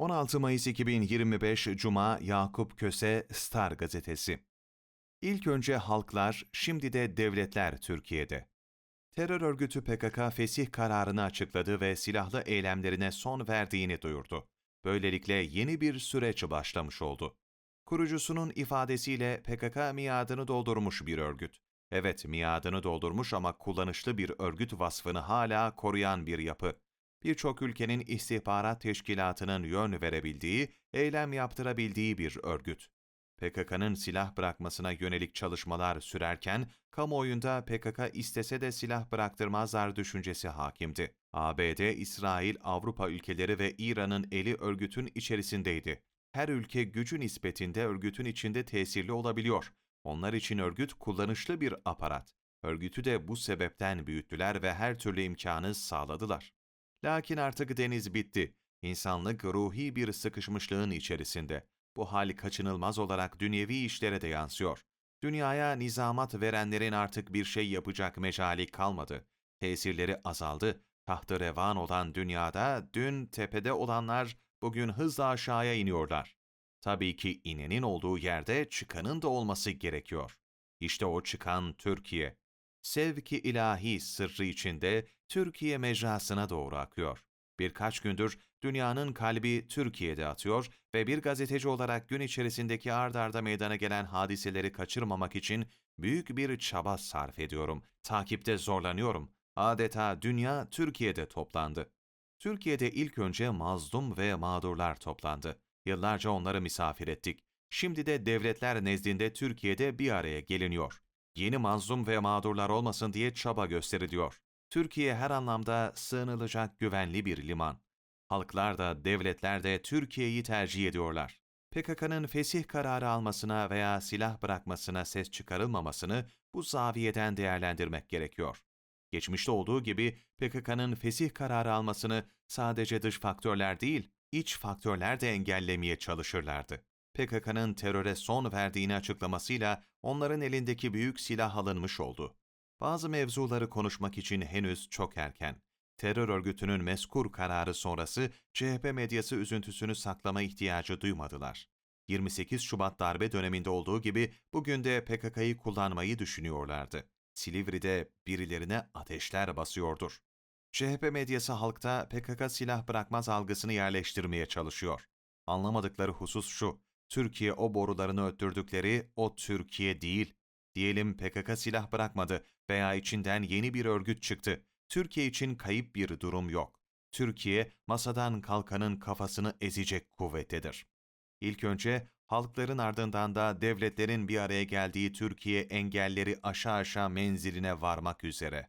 16 Mayıs 2025 Cuma Yakup Köse Star Gazetesi İlk önce halklar, şimdi de devletler Türkiye'de. Terör örgütü PKK fesih kararını açıkladı ve silahlı eylemlerine son verdiğini duyurdu. Böylelikle yeni bir süreç başlamış oldu. Kurucusunun ifadesiyle PKK miadını doldurmuş bir örgüt. Evet miadını doldurmuş ama kullanışlı bir örgüt vasfını hala koruyan bir yapı. Birçok ülkenin istihbarat teşkilatının yön verebildiği, eylem yaptırabildiği bir örgüt. PKK'nın silah bırakmasına yönelik çalışmalar sürerken, kamuoyunda PKK istese de silah bıraktırmazlar düşüncesi hakimdi. ABD, İsrail, Avrupa ülkeleri ve İran'ın eli örgütün içerisindeydi. Her ülke gücü nispetinde örgütün içinde tesirli olabiliyor. Onlar için örgüt kullanışlı bir aparat. Örgütü de bu sebepten büyüttüler ve her türlü imkanı sağladılar. Lakin artık deniz bitti. İnsanlık ruhi bir sıkışmışlığın içerisinde. Bu hal kaçınılmaz olarak dünyevi işlere de yansıyor. Dünyaya nizamat verenlerin artık bir şey yapacak mecali kalmadı. Tesirleri azaldı. Tahtı revan olan dünyada dün tepede olanlar bugün hızla aşağıya iniyorlar. Tabii ki inenin olduğu yerde çıkanın da olması gerekiyor. İşte o çıkan Türkiye. Sevki ilahi sırrı içinde Türkiye mecrasına doğru akıyor. Birkaç gündür dünyanın kalbi Türkiye'de atıyor ve bir gazeteci olarak gün içerisindeki ard arda meydana gelen hadiseleri kaçırmamak için büyük bir çaba sarf ediyorum. Takipte zorlanıyorum. Adeta dünya Türkiye'de toplandı. Türkiye'de ilk önce mazlum ve mağdurlar toplandı. Yıllarca onları misafir ettik. Şimdi de devletler nezdinde Türkiye'de bir araya geliniyor. Yeni mazlum ve mağdurlar olmasın diye çaba gösteriliyor. Türkiye her anlamda sığınılacak güvenli bir liman. Halklar da devletler de Türkiye'yi tercih ediyorlar. PKK'nın fesih kararı almasına veya silah bırakmasına ses çıkarılmamasını bu zaviyeden değerlendirmek gerekiyor. Geçmişte olduğu gibi PKK'nın fesih kararı almasını sadece dış faktörler değil, iç faktörler de engellemeye çalışırlardı. PKK'nın teröre son verdiğini açıklamasıyla onların elindeki büyük silah alınmış oldu. Bazı mevzuları konuşmak için henüz çok erken. Terör örgütünün meskur kararı sonrası CHP medyası üzüntüsünü saklama ihtiyacı duymadılar. 28 Şubat darbe döneminde olduğu gibi bugün de PKK'yı kullanmayı düşünüyorlardı. Silivri'de birilerine ateşler basıyordur. CHP medyası halkta PKK silah bırakmaz algısını yerleştirmeye çalışıyor. Anlamadıkları husus şu, Türkiye o borularını öttürdükleri o Türkiye değil. Diyelim PKK silah bırakmadı veya içinden yeni bir örgüt çıktı. Türkiye için kayıp bir durum yok. Türkiye masadan kalkanın kafasını ezecek kuvvettedir. İlk önce halkların ardından da devletlerin bir araya geldiği Türkiye engelleri aşağı aşağı menziline varmak üzere.